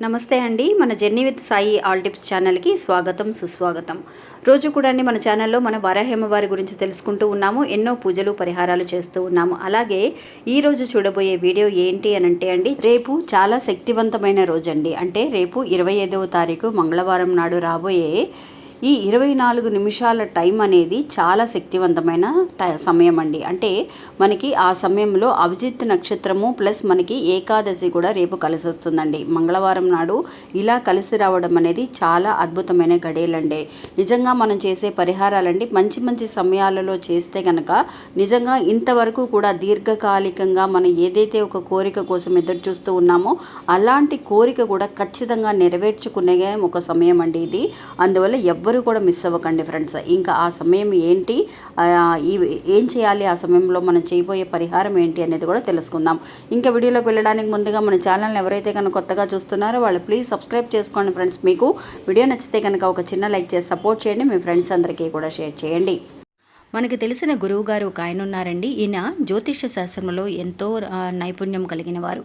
నమస్తే అండి. మన journey with Sai all tips ఛానల్కి స్వాగతం సుస్వాగతం. రోజు కూడా అండి మన ఛానల్లో మన వారాహేమవారి గురించి తెలుసుకుంటూ ఉన్నాము ఎన్నో పూజలు పరిహారాలు చేస్తూ ఉన్నాము. అలాగే ఈ రోజు చూడబోయే వీడియో ఏంటి అని అంటే అండి రేపు చాలా శక్తివంతమైన రోజు అండి అంటే రేపు ఇరవై ఐదవ తారీఖు మంగళవారం నాడు రాబోయే ఈ ఇరవై నాలుగు నిమిషాల టైం అనేది చాలా శక్తివంతమైన ట- సమయం అండి అంటే మనకి ఆ సమయంలో అభిజిత్ నక్షత్రము ప్లస్ మనకి ఏకాదశి కూడా రేపు కలిసి వస్తుందండి మంగళవారం నాడు ఇలా కలిసి రావడం అనేది చాలా అద్భుతమైన గడియలండి నిజంగా మనం చేసే పరిహారాలండి మంచి మంచి సమయాలలో చేస్తే కనుక నిజంగా ఇంతవరకు కూడా దీర్ఘకాలికంగా మనం ఏదైతే ఒక కోరిక కోసం ఎదురు చూస్తూ ఉన్నామో అలాంటి కోరిక కూడా ఖచ్చితంగా నెరవేర్చుకునే ఒక సమయం అండి ఇది. అందువల్ల ఎవ్వరూ కూడా మిస్ అవ్వకండి ఫ్రెండ్స్. ఇంకా ఆ సమయం ఏంటి? ఏం చేయాలి? ఆ సమయంలో మనం చేయబోయే పరిహారం ఏంటి అనేది కూడా తెలుసుకుందాం. ఇంకా వీడియోలోకి వెళ్ళడానికి ముందుగా మన ఛానల్ని ఎవరైతే కనుక కొత్తగా చూస్తున్నారో వాళ్ళు ప్లీజ్ సబ్స్క్రైబ్ చేసుకోండి ఫ్రెండ్స్. మీకు వీడియో నచ్చితే కనుక ఒక చిన్న లైక్ చేసి సపోర్ట్ చేయండి. మీ ఫ్రెండ్స్ అందరికీ కూడా షేర్ చేయండి. మనకి తెలిసిన గురువు గారు ఒక ఆయన ఉన్నారండి. ఈయన జ్యోతిష్య శాస్త్రంలో ఎంతో నైపుణ్యం కలిగిన వారు.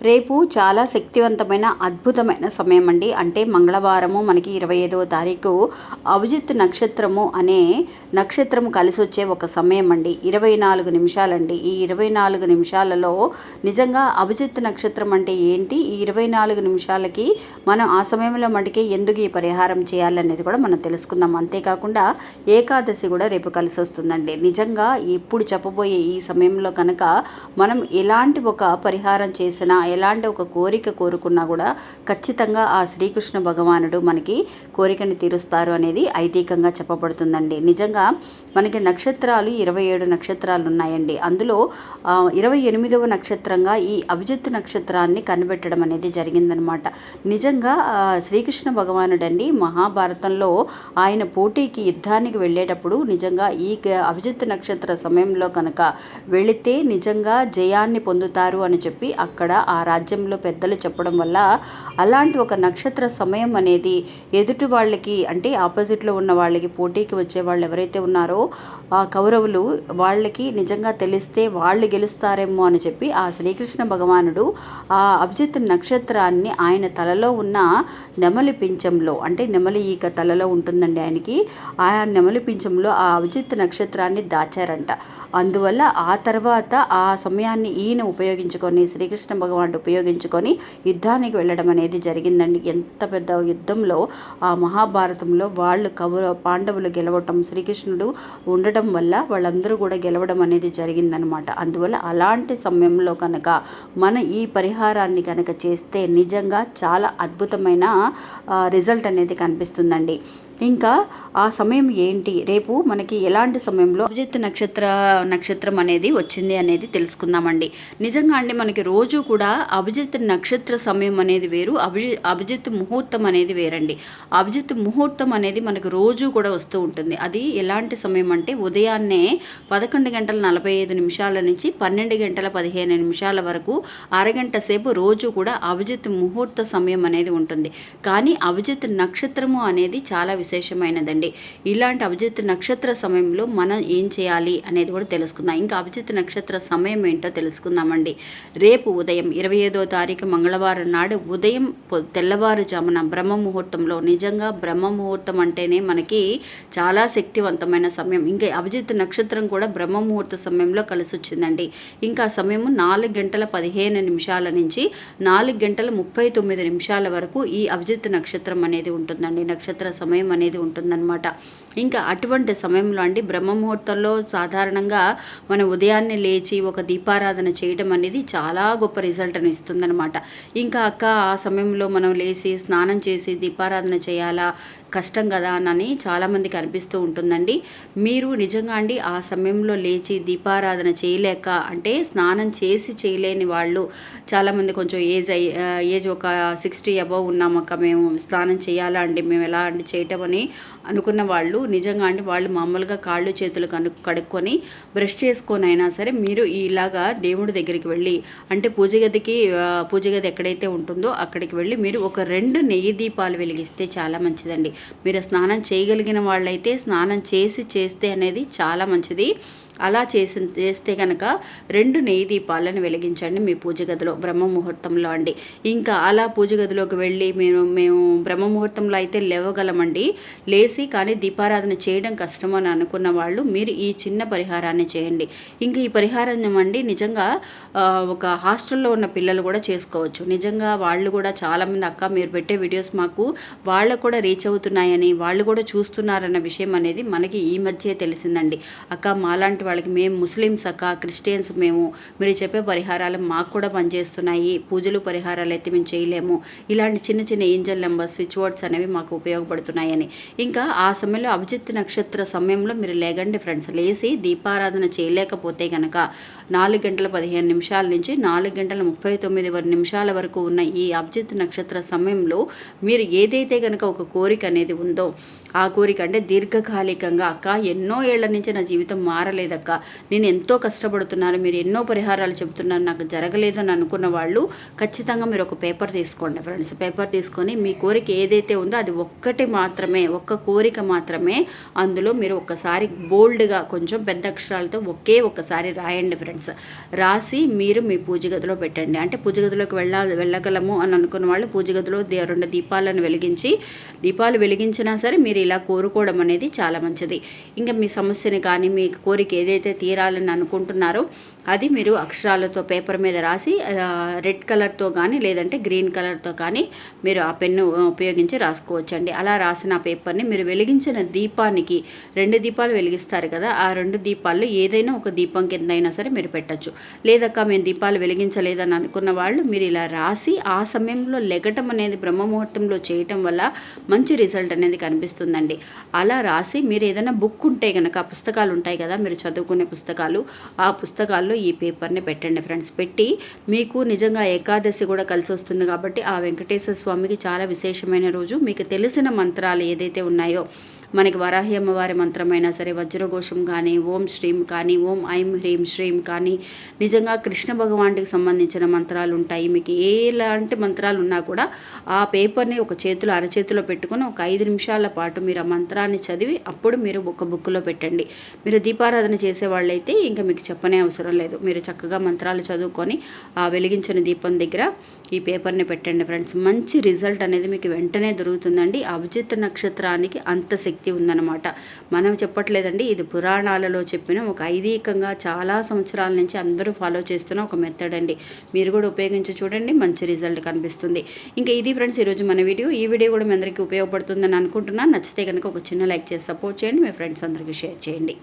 రేపు చాలా శక్తివంతమైన అద్భుతమైన సమయం అండి అంటే మంగళవారము మనకి ఇరవై ఐదవ తారీఖు అభిజిత్ నక్షత్రము అనే నక్షత్రము కలిసి వచ్చే ఒక సమయం అండి ఇరవై నాలుగు నిమిషాలండి. ఈ ఇరవై నాలుగు నిమిషాలలో నిజంగా అభిజిత్ నక్షత్రం అంటే ఏంటి? ఈ ఇరవై నాలుగు నిమిషాలకి మనం ఆ సమయంలో మటుకే ఎందుకు ఈ పరిహారం చేయాలనేది కూడా మనం తెలుసుకుందాం. అంతేకాకుండా ఏకాదశి కూడా రేపు కలిసి వస్తుందండి నిజంగా ఇప్పుడు చెప్పబోయే ఈ సమయంలో కనుక మనం ఎలాంటి ఒక పరిహారం చేసినా ఎలాంటి ఒక కోరిక కోరుకున్నా కూడా ఖచ్చితంగా ఆ శ్రీకృష్ణ భగవానుడు మనకి కోరికని తీరుస్తారు అనేది ఐతికంగా చెప్పబడుతుందండి. నిజంగా మనకి నక్షత్రాలు ఇరవై ఏడు నక్షత్రాలు ఉన్నాయండి. అందులో ఇరవై ఎనిమిదవ నక్షత్రంగా ఈ అభిజిత్ నక్షత్రాన్ని కనిపెట్టడం అనేది జరిగిందనమాట. నిజంగా శ్రీకృష్ణ భగవానుడు అండి మహాభారతంలో ఆయన పోటీకి యుద్ధానికి వెళ్ళేటప్పుడు నిజంగా ఈ అభిజిత్ నక్షత్ర సమయంలో కనుక వెళితే నిజంగా జయాన్ని పొందుతారు అని చెప్పి అక్కడ ఆ రాజ్యంలో పెద్దలు చెప్పడం వల్ల అలాంటి ఒక నక్షత్ర సమయం అనేది ఎదుటి వాళ్ళకి అంటే ఆపోజిట్లో ఉన్న వాళ్ళకి పోటీకి వచ్చే వాళ్ళు ఎవరైతే ఉన్నారో ఆ కౌరవులు వాళ్ళకి నిజంగా తెలిస్తే వాళ్ళు గెలుస్తారేమో అని చెప్పి ఆ శ్రీకృష్ణ భగవానుడు ఆ అభిజిత్ నక్షత్రాన్ని ఆయన తలలో ఉన్న నెమలి పింఛంలో అంటే నెమలి ఈక తలలో ఉంటుందండి ఆయనకి ఆ నెమలి పింఛంలో ఆ అభిజిత్ నక్షత్రాన్ని దాచారంట. అందువల్ల ఆ తర్వాత ఆ సమయాన్ని ఈయన ఉపయోగించుకొని శ్రీకృష్ణ వాళ్ళు ఉపయోగించుకొని యుద్ధానికి వెళ్ళడం అనేది జరిగిందండి. ఎంత పెద్ద యుద్ధంలో ఆ మహాభారతంలో వాళ్ళు కౌర పాండవులు గెలవటం శ్రీకృష్ణుడు ఉండటం వల్ల వాళ్ళందరూ కూడా గెలవడం అనేది జరిగిందనమాట. అందువల్ల అలాంటి సమయంలో కనుక మన ఈ పరిహారాన్ని కనుక చేస్తే నిజంగా చాలా అద్భుతమైన రిజల్ట్ అనేది కనిపిస్తుందండి. ఇంకా ఆ సమయం ఏంటి? రేపు మనకి ఎలాంటి సమయంలో అభిజిత్ నక్షత్ర నక్షత్రం అనేది వచ్చింది అనేది తెలుసుకుందామండి. నిజంగా అండి మనకి రోజు కూడా అభిజిత్ నక్షత్ర సమయం అనేది వేరు అభిజి అభిజిత్ ముహూర్తం అనేది వేరండి. అభిజిత్ ముహూర్తం అనేది మనకు రోజు కూడా వస్తూ ఉంటుంది. అది ఎలాంటి సమయం అంటే ఉదయాన్నే పదకొండు గంటల నలభై ఐదు నిమిషాల నుంచి పన్నెండు గంటల పదిహేను నిమిషాల వరకు అరగంట సేపు రోజు కూడా అభిజిత్ ముహూర్త సమయం అనేది ఉంటుంది. కానీ అభిజిత్ నక్షత్రము అనేది చాలా విశేషమైనదండి. ఇలాంటి అభిజిత్ నక్షత్ర సమయంలో మనం ఏం చేయాలి అనేది కూడా తెలుసుకుందాం. ఇంకా అభిజిత్ నక్షత్ర సమయం ఏంటో తెలుసుకుందామండి. రేపు ఉదయం ఇరవై ఐదో తారీఖు మంగళవారం నాడు ఉదయం తెల్లవారుజామున బ్రహ్మ ముహూర్తంలో నిజంగా బ్రహ్మ ముహూర్తం అంటేనే మనకి చాలా శక్తివంతమైన సమయం. ఇంకా అభిజిత్ నక్షత్రం కూడా బ్రహ్మ ముహూర్త సమయంలో కలిసి వచ్చిందండి ఇంకా సమయము నాలుగు గంటల పదిహేను నిమిషాల నుంచి నాలుగు గంటల ముప్పై తొమ్మిది నిమిషాల వరకు ఈ అభిజిత్ నక్షత్రం అనేది ఉంటుందండి. నక్షత్ర సమయం అనేది ఉంటుందన్నమాట. ఇంకా అటువంటి సమయంలో అండి బ్రహ్మ ముహూర్తంలో సాధారణంగా మనం ఉదయాన్నే లేచి ఒక దీపారాధన చేయడం అనేది చాలా గొప్ప రిజల్ట్ని ఇస్తుందన్నమాట. ఇంకా అక్క ఆ సమయంలో మనం లేచి స్నానం చేసి దీపారాధన చేయాలా? కష్టం కదా అని చాలామందికి అనిపిస్తూ ఉంటుందండి. మీరు నిజంగా అండి ఆ సమయంలో లేచి దీపారాధన చేయలేక అంటే స్నానం చేసి చేయలేని వాళ్ళు చాలామంది కొంచెం ఏజ్ ఏజ్ ఒక సిక్స్టీ అబవ్ ఉన్నామక్క మేము స్నానం చేయాలా అండి మేము ఎలా అండి చేయటం చేద్దామని అనుకున్న వాళ్ళు నిజంగా అంటే వాళ్ళు మామూలుగా కాళ్ళు చేతులు కను కడుక్కొని బ్రష్ చేసుకొని అయినా సరే మీరు ఇలాగా దేవుడి దగ్గరికి వెళ్ళి అంటే పూజ గదికి పూజ గది ఎక్కడైతే ఉంటుందో అక్కడికి వెళ్ళి మీరు ఒక రెండు నెయ్యి దీపాలు వెలిగిస్తే చాలా మంచిదండి. మీరు స్నానం చేయగలిగిన వాళ్ళైతే స్నానం చేసి చేస్తే అనేది చాలా మంచిది. అలా చేసి చేస్తే కనుక రెండు నెయ్యి దీపాలను వెలిగించండి మీ పూజ గదిలో బ్రహ్మ ముహూర్తంలో అండి. ఇంకా అలా పూజ గదిలోకి వెళ్ళి మేము మేము బ్రహ్మ ముహూర్తంలో అయితే లేవగలమండి. లేచి కానీ దీపారాధన చేయడం కష్టం అని అనుకున్న వాళ్ళు మీరు ఈ చిన్న పరిహారాన్ని చేయండి. ఇంకా ఈ పరిహారం అండి నిజంగా ఒక హాస్టల్లో ఉన్న పిల్లలు కూడా చేసుకోవచ్చు. నిజంగా వాళ్ళు కూడా చాలామంది అక్క మీరు పెట్టే వీడియోస్ మాకు వాళ్ళకు కూడా రీచ్ అవుతున్నాయని వాళ్ళు కూడా చూస్తున్నారన్న విషయం అనేది మనకి ఈ మధ్య తెలిసిందండి. అక్క మాలాంటి వాళ్ళకి మేము ముస్లిమ్స్ అక్క క్రిస్టియన్స్ మేము. మీరు చెప్పే పరిహారాలు మాకు కూడా పనిచేస్తున్నాయి. పూజలు పరిహారాలు అయితే మేము చేయలేము. ఇలాంటి చిన్న చిన్న ఏంజల్ నెంబర్స్ స్విచ్ వర్డ్స్ అనేవి మాకు ఉపయోగపడుతున్నాయని. ఇంకా ఆ సమయంలో అభిజిత్ నక్షత్ర సమయంలో మీరు లేగండి ఫ్రెండ్స్. లేచి దీపారాధన చేయలేకపోతే కనుక నాలుగు గంటల పదిహేను నిమిషాల నుంచి నాలుగు గంటల ముప్పై తొమ్మిది నిమిషాల వరకు ఉన్న ఈ అభిజిత్ నక్షత్ర సమయంలో మీరు ఏదైతే కనుక ఒక కోరిక అనేది ఉందో ఆ కోరిక అంటే దీర్ఘకాలికంగా అక్క ఎన్నో ఏళ్ళ నుంచి నా జీవితం మారలేదు మారలేదక్క నేను ఎంతో కష్టపడుతున్నాను మీరు ఎన్నో పరిహారాలు చెబుతున్నారు నాకు జరగలేదు అని అనుకున్న వాళ్ళు ఖచ్చితంగా మీరు ఒక పేపర్ తీసుకోండి ఫ్రెండ్స్ పేపర్ తీసుకొని మీ కోరిక ఏదైతే ఉందో అది ఒక్కటి మాత్రమే ఒక్క కోరిక మాత్రమే అందులో మీరు ఒక్కసారి బోల్డ్గా కొంచెం పెద్ద అక్షరాలతో ఒకే ఒక్కసారి రాయండి ఫ్రెండ్స్ రాసి మీరు మీ పూజ గదిలో పెట్టండి. అంటే పూజ గదిలోకి వెళ్ళ వెళ్ళగలము అని అనుకున్న వాళ్ళు పూజ గదిలో రెండు దీపాలను వెలిగించి దీపాలు వెలిగించినా సరే మీరు ఇలా కోరుకోవడం అనేది చాలా మంచిది. ఇంకా మీ సమస్యని కానీ మీ కోరిక ఏదైతే తీరాలని అనుకుంటున్నారో అది మీరు అక్షరాలతో పేపర్ మీద రాసి రెడ్ కలర్తో కానీ లేదంటే గ్రీన్ కలర్తో కానీ మీరు ఆ పెన్ను ఉపయోగించి రాసుకోవచ్చండి. అలా రాసిన పేపర్ని మీరు వెలిగించిన దీపానికి రెండు దీపాలు వెలిగిస్తారు కదా ఆ రెండు దీపాల్లో ఏదైనా ఒక దీపం కింద అయినా సరే మీరు పెట్టచ్చు. లేదక్క మేము దీపాలు వెలిగించలేదని అనుకున్న వాళ్ళు మీరు ఇలా రాసి ఆ సమయంలో లెగటం అనేది బ్రహ్మ ముహూర్తంలో చేయటం వల్ల మంచి రిజల్ట్ అనేది కనిపిస్తుందండి. అలా రాసి మీరు ఏదైనా బుక్ ఉంటే కనుక పుస్తకాలు ఉంటాయి కదా మీరు చదువు చదువుకునే పుస్తకాలు ఆ పుస్తకాల్లో ఈ పేపర్ని పెట్టండి ఫ్రెండ్స్. పెట్టి మీకు నిజంగా ఏకాదశి కూడా కలిసి వస్తుంది కాబట్టి ఆ వెంకటేశ్వర స్వామికి చాలా విశేషమైన రోజు. మీకు తెలిసిన మంత్రాలు ఏదైతే ఉన్నాయో మనకి వరాహి అమ్మవారి మంత్రమైనా సరే వజ్రఘోషం కానీ ఓం శ్రీం కానీ ఓం ఐం హ్రీం శ్రీం కానీ నిజంగా కృష్ణ భగవానుడికి సంబంధించిన మంత్రాలు ఉంటాయి. మీకు ఎలాంటి మంత్రాలు ఉన్నా కూడా ఆ పేపర్ని ఒక చేతిలో అరచేతిలో పెట్టుకుని ఒక ఐదు నిమిషాల పాటు మీరు ఆ మంత్రాన్ని చదివి అప్పుడు మీరు ఒక బుక్లో పెట్టండి. మీరు దీపారాధన చేసే వాళ్ళైతే ఇంకా మీకు చెప్పనే అవసరం లేదు. మీరు చక్కగా మంత్రాలు చదువుకొని ఆ వెలిగించిన దీపం దగ్గర ఈ పేపర్ని పెట్టండి ఫ్రెండ్స్. మంచి రిజల్ట్ అనేది మీకు వెంటనే దొరుకుతుందండి. అభిజిత్ నక్షత్రానికి అంత శక్తి ఉందన్నమాట. మనం చెప్పట్లేదండి ఇది పురాణాలలో చెప్పిన ఒక ఐదీకంగా చాలా సంవత్సరాల నుంచి అందరూ ఫాలో చేస్తున్న ఒక మెథడ్ అండి. మీరు కూడా ఉపయోగించి చూడండి మంచి రిజల్ట్ కనిపిస్తుంది. ఇంకా ఇది ఫ్రెండ్స్ ఈరోజు మన వీడియో. ఈ వీడియో కూడా మీ అందరికీ ఉపయోగపడుతుందని అనుకుంటున్నాను. నచ్చితే కనుక ఒక చిన్న లైక్ చేసి సపోర్ట్ చేయండి మీ ఫ్రెండ్స్ అందరికీ షేర్ చేయండి.